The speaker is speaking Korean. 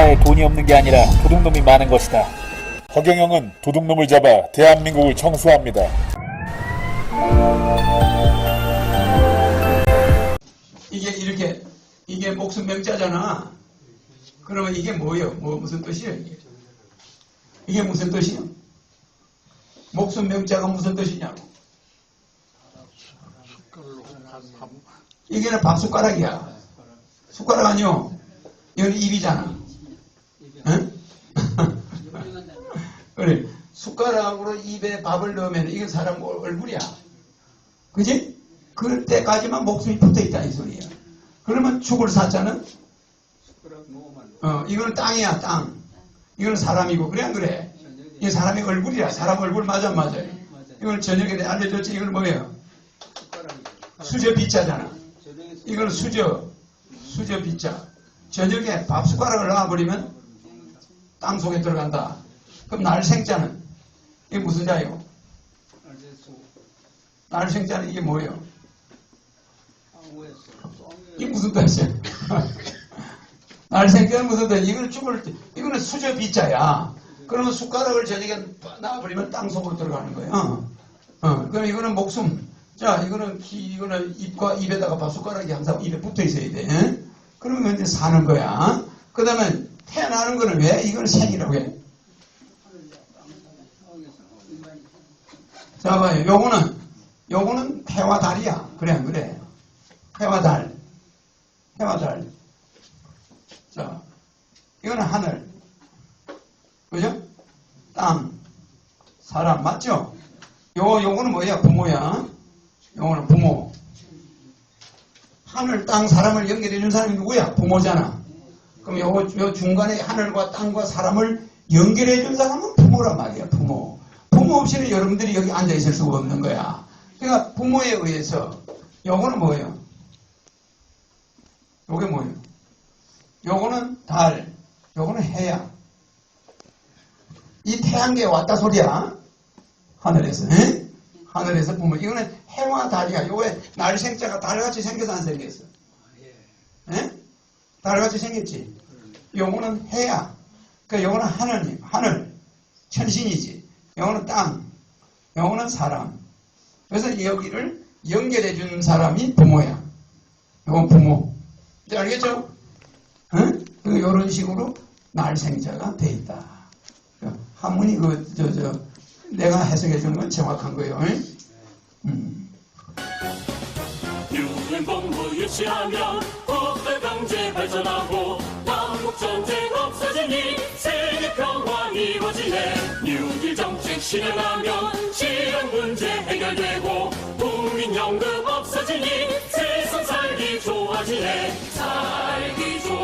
나라에 돈이 없는 게 아니라 도둑놈이 많은 것이다. 허경영은 도둑놈을 잡아 대한민국을 청소합니다. 이게 이렇게 이게 목숨 명자잖아. 그러면 이게 뭐예요? 뭐 무슨 뜻이에요? 이게? 무슨 뜻이요? 목숨 명자가 무슨 뜻이냐고? 이게는 밥 숟가락이야. 숟가락 아니요? 이건 입이잖아. 응? 그래 숟가락으로 입에 밥을 넣으면 이건 사람 얼굴이야. 그지? 그럴 때까지만 목숨이 붙어 있다 이 소리야. 그러면 죽을 사자는 어 이거는 땅이야 땅. 이거는 사람이고 그래 안 그래? 이 사람의 얼굴이야. 사람 얼굴 맞아 안 맞아요? 이걸 저녁에 알려줬지 이걸 뭐예요? 수저 비자잖아. 이거는 수저 수저 비자. 저녁에 밥 숟가락을 놔버리면 땅 속에 들어간다. 그럼 날생자는 이게 무슨 자예요? 날생자는 이게 뭐예요? 이게 무슨 뜻이야? 날생자는 무슨 뜻? 이거는 죽을 때, 이거는 수저 비자야. 그러면 숟가락을 저녁에 놔버리면 땅 속으로 들어가는 거예요. 어. 어. 그럼 이거는 목숨. 자, 이거는 기, 이거는 입과 입에다가 밥 숟가락이 항상 입에 붙어 있어야 돼. 에? 그러면 이제 사는 거야. 그 다음에 태어나는 거는 왜? 이거는 생이라고 해. 자, 봐요. 요거는, 요거는 해와 달이야. 그래, 안 그래? 해와 달. 해와 달. 자, 이거는 하늘. 그죠? 땅. 사람, 맞죠? 요, 요거는 뭐야? 부모야. 요거는 부모. 하늘, 땅, 사람을 연결해 준 사람이 누구야? 부모잖아. 그럼 요, 요 중간에 하늘과 땅과 사람을 연결해 준 사람은 부모란 말이야, 부모. 없이는 여러분들이 여기 앉아 있을 수가 없는 거야. 그러니까 부모에 의해서 요거는 뭐예요? 요게 뭐예요? 요거는 달, 요거는 해야. 이 태양계에 왔다 소리야. 하늘에서. 에? 하늘에서 부모. 이거는 해와 달이야. 요게 날생자가 달같이 생겨서 안 생겼어. 에? 달같이 생겼지. 요거는 해야. 그 요거는 하늘님, 하늘, 천신이지. 요거는 땅, 요거는 사람. 그래서 여기를 연결해 준 사람이 부모야. 요건 부모. 이제 알겠죠? 응? 그 이런 식으로 날생자가 돼 있다. 한문이 그, 저, 저, 내가 해석해 준 건 정확한 거예요. 응? 음. 유엔본부 유치하면 국가 경제 발전하고 남북 전쟁 없어지니 실현하면 실현 문제 해결되고 국민연금 없어지니 세상 살기 좋아지네. 살기 좋아